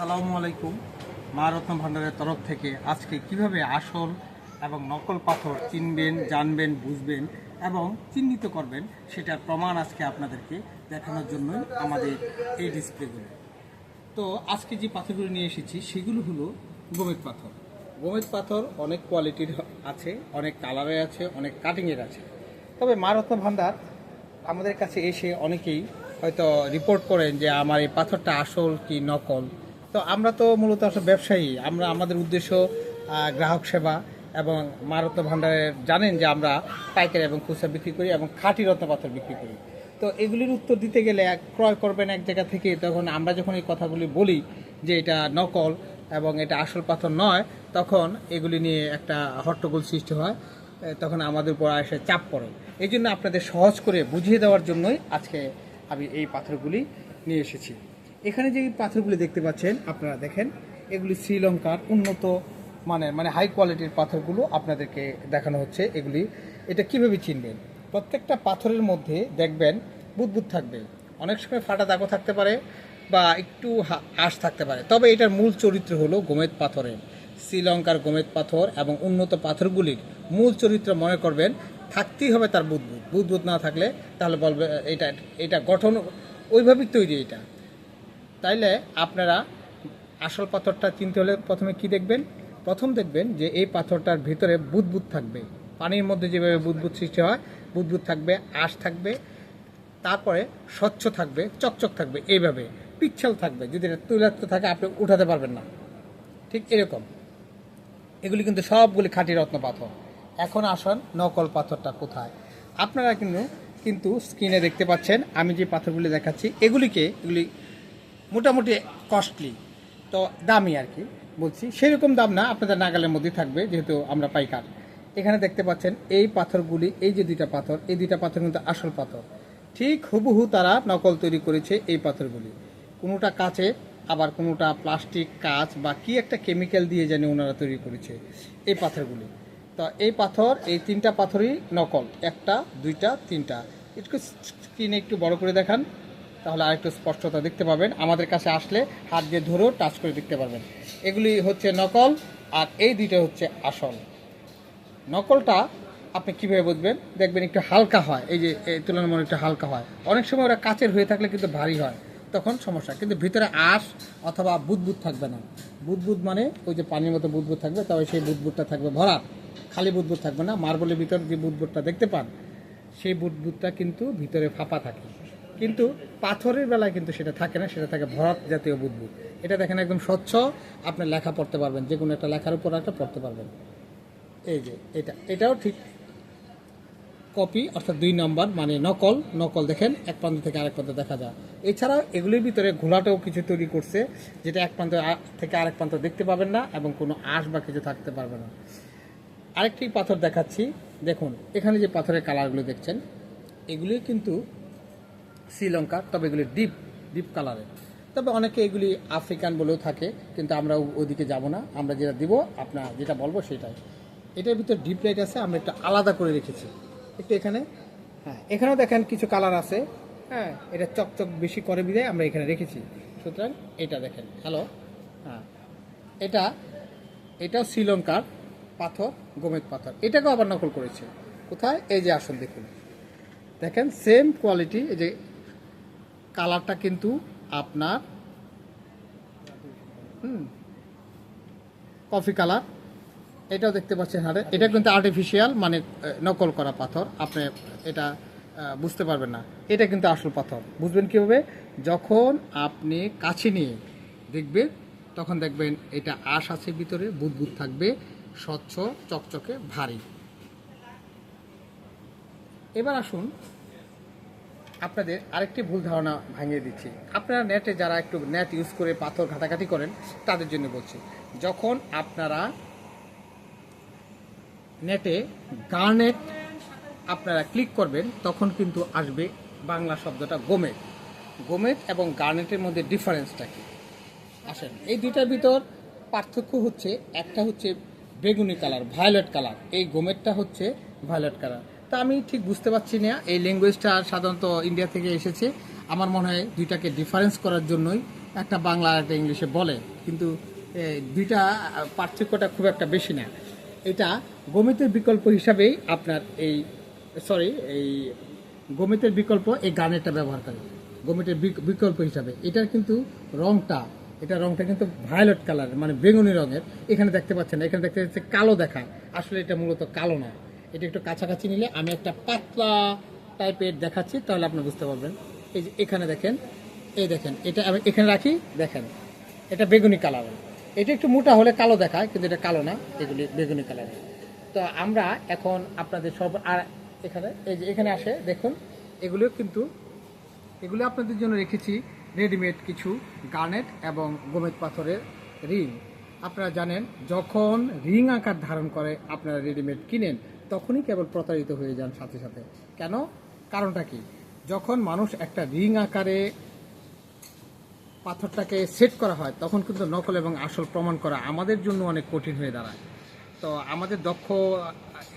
সালামু আলাইকুম। মা রত্ন ভাণ্ডারের তরফ থেকে আজকে কীভাবে আসল এবং নকল পাথর চিনবেন, জানবেন, বুঝবেন এবং চিহ্নিত করবেন সেটার প্রমাণ আজকে আপনাদেরকে দেখানোর জন্যই আমাদের এই ডিসপ্লেগুলো তো আজকে যে পাথরগুলো নিয়ে এসেছি, সেগুলো হলো গোমেদ পাথর। গোমেদ পাথর অনেক কোয়ালিটির আছে, অনেক কালারের আছে, অনেক কাটিংয়ের আছে। তবে মা রত্ন ভাণ্ডার আমাদের কাছে এসে অনেকেই হয়তো রিপোর্ট করেন যে আমার এই পাথরটা আসল কি নকল। তো আমরা তো মূলত আসলে ব্যবসায়ী। আমরা, আমাদের উদ্দেশ্য গ্রাহক সেবা এবং মা রত্ন ভাণ্ডারের জানেন যে আমরা পাইকারি এবং খুচরা বিক্রি করি এবং খাঁটি রত্ন পাথর বিক্রি করি। তো এগুলির উত্তর দিতে গেলে এক, ক্রয় করবেন এক জায়গা থেকে, তখন আমরা যখন এই কথাগুলি বলি যে এটা নকল এবং এটা আসল পাথর নয়, তখন এগুলি নিয়ে একটা হট্টগোল সৃষ্টি হয় তখন আমাদের উপর এসে চাপ পড়ে। এই জন্য আপনাদের সহজ করে বুঝিয়ে দেওয়ার জন্যই আজকে আমি এই পাথরগুলি নিয়ে এসেছি। এখানে যে পাথরগুলি দেখতে পাচ্ছেন আপনারা দেখেন, এগুলি শ্রীলঙ্কার উন্নত মানের মানে হাই কোয়ালিটির পাথরগুলো আপনাদেরকে দেখানো হচ্ছে এগুলি। এটা কীভাবে চিনবেন? প্রত্যেকটা পাথরের মধ্যে দেখবেন বুদবুদ থাকবে। অনেক সময় ফাটা দাগও থাকতে পারে বা একটু হা- আঁশ থাকতে পারে। তবে এটার মূল চরিত্র হলো গোমেদ পাথরের। শ্রীলঙ্কার গোমেদ পাথর এবং উন্নত পাথরগুলির মূল চরিত্র মনে করবেন, থাকতেই হবে তার বুদবুদ। বুদবুদ না থাকলে তাহলে বলবে, এটা এটা গঠন ওইভাবেই তৈরি এটা। তাইলে আপনারা আসল পাথরটা চিনতে হলে প্রথমে কি দেখবেন? প্রথম দেখবেন যে এই পাথরটার ভিতরে বুদবুদ থাকবে। পানির মধ্যে যেভাবে বুদবুদ সৃষ্টি হয়, বুদবুদ থাকবে, আঁশ থাকবে, তারপরে স্বচ্ছ থাকবে, চকচক থাকবে, এইভাবে। পিচ্ছল থাকবে, যদি এটা তৈলাক্ত থাকে, আপনি উঠাতে পারবেন না। ঠিক এরকম। এগুলি কিন্তু সবগুলি খাঁটি রত্ন পাথর। এখন আসুন নকল পাথরটা কোথায়? আপনারা কিন্তু কিন্তু স্ক্রিনে দেখতে পাচ্ছেন, আমি যে পাথরগুলি দেখাচ্ছি, এগুলিকে, এগুলি মোটামুটি কস্টলি তো দামি আর কি, বলছি। সেরকম দাম না, আপনাদের নাগালের মধ্যেই থাকবে, যেহেতু আমরা পাইকার। এখানে দেখতে পাচ্ছেন, এই পাথরগুলি, এই যে দুইটা পাথর, এই দুইটা পাথর কিন্তু আসল পাথর। ঠিক হুবহু তারা নকল তৈরি করেছে এই পাথরগুলি। কোনোটা কাচে, আবার কোনোটা প্লাস্টিক কাঁচ বা কি একটা কেমিক্যাল দিয়ে জানি ওনারা তৈরি করেছে এই পাথরগুলি। তো এই পাথর, এই তিনটা পাথরই নকল, একটা, দুইটা, তিনটা। একটু স্ক্রিনে একটু বড় করে দেখান। তাহলে আরেকটু স্পষ্টতা দেখতে পাবেন। আমাদের কাছে আসলে হাত দিয়ে ধরেও টাচ করে দেখতে পারবেন। এগুলি হচ্ছে নকল, আর এই দুইটা হচ্ছে আসল। নকলটা আপনি কীভাবে বুঝবেন? দেখবেন একটু হালকা হয়। এই যে, এই তুলনামূলক একটু হালকা হয়। অনেক সময় ওরা কাচের হয়ে থাকলে কিন্তু ভারী হয়। তখন সমস্যা। কিন্তু ভিতরে আঁশ অথবা বুদবুদ থাকবে না। বুদবুদ মানে ওই যে পানির মতো বুদবুদ থাকবে, তবে সেই বুদবুদটা থাকবে ভরা। খালি বুদবুদ থাকবে না। মার্বলের ভিতর যে বুদবুদটা দেখতে পান, সেই বুদবুদটা কিন্তু ভিতরে ফাঁপা থাকে। কিন্তু পাথরের বেলায় কিন্তু সেটা থাকে না, সেটা থাকে ভরাট জাতীয় বুদবুদ। এটা দেখেন একদম স্বচ্ছ, আপনি লেখা পড়তে পারবেন, যে কোনো একটা লেখার উপর একটা পড়তে পারবেন। এই যে, এটা, এটাও ঠিক। কপি, অর্থাৎ দুই নম্বর মানে নকল নকল দেখেন, এক প্রান্ত থেকে আরেক প্রান্ত দেখা যায়। এছাড়া এগুলির ভিতরে ঘোলাটাও কিছু তৈরি করছে, যেটা এক প্রান্ত থেকে আরেক প্রান্ত দেখতে পাবেন না, এবং কোনো আঁশ বা কিছু থাকতে পারবে না। আরেকটি পাথর দেখাচ্ছি, দেখুন, এখানে যে পাথরের কালারগুলো দেখছেন, এগুলি কিন্তু শ্রীলঙ্কার তবে এগুলি ডিপ ডিপ কালারের তবে অনেকে এগুলি আফ্রিকান বলেও থাকে কিন্তু আমরা ওদিকে যাব না। আমরা যেটা দিব আপনার যেটা বলব সেটাই। এটার ভিতরে ডিপ লাইট আছে আমরা একটু আলাদা করে রেখেছি। একটু এখানে। হ্যাঁ। এখানেও দেখেন কিছু কালার আছে। হ্যাঁ। এটা চকচক বেশি করে বিদায় আমরা এখানে রেখেছি। সুতরাং এটা দেখেন। হ্যালো হ্যাঁ। এটা এটাও শ্রীলঙ্কার পাথর গোমেদ পাথর। এটাকেও আবার নকল করেছে। কোথায়? এই যে আসল দেখুন। দেখেন সেম কোয়ালিটি এই যে কালারটা কিন্তু আপনার, হুম কফি কালার এটাও দেখতে পাচ্ছেন হারে এটা কিন্তু আর্টিফিশিয়াল মানে নকল করা পাথর। আপনি এটা বুঝতে পারবেন না। এটা কিন্তু আসল পাথর। বুঝবেন কীভাবে? যখন আপনি কাছে নিয়ে দেখবেন, তখন দেখবেন এটা আশ আছে ভিতরে, বুদবুদ থাকবে, স্বচ্ছ, চকচকে, ভারী। এবার আসুন আপনাদের আরেকটি ভুল ধারণা ভাঙিয়ে দিচ্ছি। আপনারা নেটে যারা একটু নেট ইউজ করে পাথর ঘাটাঘাটি করেন, তাদের জন্য বলছি, যখন আপনারা নেটে গার্নেট আপনারা ক্লিক করবেন, তখন কিন্তু আসবে বাংলা শব্দটা গোমেট। গোমেট এবং গার্নেটের মধ্যে ডিফারেন্সটা কি? আসেন, এই দুটার ভিতর পার্থক্য হচ্ছে, একটা হচ্ছে বেগুনি কালার, ভায়োলেট কালার। এই গোমেটটা হচ্ছে ভায়োলেট কালার। তা আমি ঠিক বুঝতে পারছি না। এই ল্যাঙ্গুয়েজটা সাধারণত ইন্ডিয়া থেকে এসেছে। আমার মনে হয় দুইটাকে ডিফারেন্স করার জন্যই একটা বাংলা আর একটা ইংলিশে বলে। কিন্তু দুইটা পার্থক্যটা খুব একটা বেশি না। এটা গমিতের বিকল্প হিসাবেই আপনার এই সরি এই গমিতের বিকল্প এই গানেরটা ব্যবহার করে। গমিতের বিকল্প হিসাবে। এটার কিন্তু রংটা, এটা রংটা কিন্তু ভায়োলেট কালার মানে বেগুনি রঙের। এখানে দেখতে পাচ্ছেন এখানে দেখতে পাচ্ছে কালো দেখায়। আসলে এটা মূলত কালো না। এটা একটু কাছাকাছি নিলে আমি একটা পাতলা টাইপের দেখাচ্ছি, তাহলে আপনি বুঝতে পারবেন। এই যে এখানে দেখেন, এই দেখেন, এটা আমি এখানে রাখি, দেখেন, এটা বেগুনি কালার। এটা একটু মোটা হলে কালো দেখায়, কিন্তু এটা কালো না, এগুলি বেগুনি কালার। তো আমরা এখন আপনাদের সব, আর এখানে, এই যে এখানে আসে, দেখুন এগুলিও কিন্তু, এগুলো আপনাদের জন্য রেখেছি রেডিমেড কিছু গার্নেট এবং গোমেদ পাথরের রিং। আপনারা জানেন, যখন রিং আকার ধারণ করে আপনারা রেডিমেড কিনেন, তখনই কেবল প্রতারিত হয়ে যান সাথে সাথে। কেন? কারণটা কি? যখন মানুষ একটা রিং আকারে পাথরটাকে সেট করা হয়, তখন কিন্তু নকল এবং আসল প্রমাণ করা আমাদের জন্য অনেক কঠিন হয়ে দাঁড়ায়। তো আমাদের দক্ষ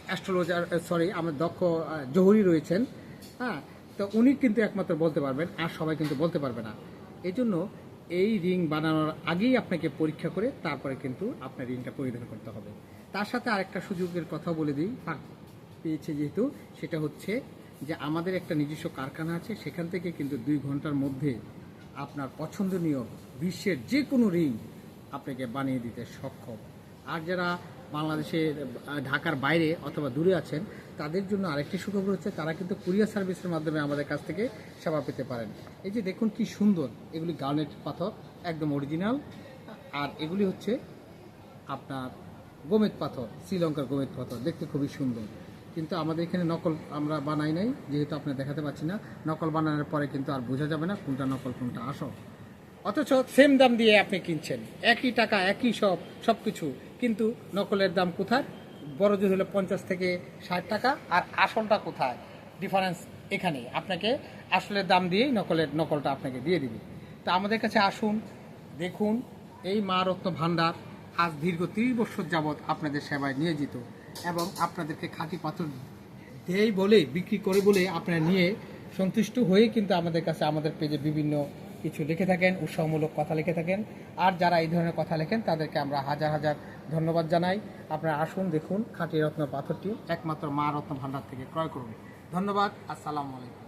অ্যাস্ট্রোলজার সরি আমাদের দক্ষ জহুরি রয়েছেন হ্যাঁ? তো উনি কিন্তু একমাত্র বলতে পারবেন, আর সবাই কিন্তু বলতে পারবে না। এই এই রিং বানানোর আগেই আপনাকে পরীক্ষা করে তারপরে কিন্তু আপনার রিংটা পরিধান করতে হবে। তার সাথে আরেকটা সুযোগের কথা বলে দিই। পেয়েছে যেহেতু, সেটা হচ্ছে যে আমাদের একটা নিজস্ব কারখানা আছে, সেখান থেকে কিন্তু দুই ঘণ্টার মধ্যে আপনার পছন্দনীয় বিশ্বের যে কোনো রিং আপনাকে বানিয়ে দিতে সক্ষম। আর যারা বাংলাদেশের ঢাকার বাইরে অথবা দূরে আছেন, তাদের জন্য আরেকটি সুখবর হচ্ছে তারা কিন্তু কুরিয়ার সার্ভিসের মাধ্যমে আমাদের কাছ থেকে সেবা পেতে পারেন। এই যে দেখুন কি সুন্দর, এগুলি গার্নেট পাথর, একদম অরিজিনাল। আর এগুলি হচ্ছে আপনার গোমেদ পাথর, শ্রীলঙ্কার গোমেদ পাথর, দেখতে খুবই সুন্দর। কিন্তু আমাদের এখানে নকল আমরা বানাই নাই, যেহেতু আপনি দেখাতে পাচ্ছি না, নকল বানানোর পরে কিন্তু আর বোঝা যাবে না কোনটা নকল, কোনটা আসল। অথচ সেম দাম দিয়ে আপনি কিনছেন। একই টাকা, একই সব সব কিছু কিন্তু নকলের দাম কোথায়? বড় জোর হলো পঞ্চাশ থেকে ষাট টাকা। আর আসলটা কোথায়? ডিফারেন্স এখানে। আপনাকে আসলের দাম দিয়েই নকলের, নকলটা আপনাকে দিয়ে দিবে। তা আমাদের কাছে আসুন, দেখুন, এই মা রত্ন ভাণ্ডার আজ দীর্ঘ তিরিশ বছর যাবৎ আপনাদের সেবায় নিয়োজিত এবং আপনাদেরকে খাঁটি পাথর দেয় বলে, বিক্রি করে বলে আপনারা নিয়ে সন্তুষ্ট হয়ে কিন্তু আমাদের কাছে, আমাদের পেজে বিভিন্ন কিছু লিখে থাকেন, উৎসাহমূলক কথা লিখে থাকেন। আর যারা এই ধরনের কথা লেখেন, তাদেরকে আমরা হাজার হাজার ধন্যবাদ জানাই। আপনারা আসুন, দেখুন, খাঁটি রত্ন পাথরটি একমাত্র মা রত্ন ভাণ্ডার থেকে ক্রয় করুন। ধন্যবাদ, আসসালামু আলাইকুম।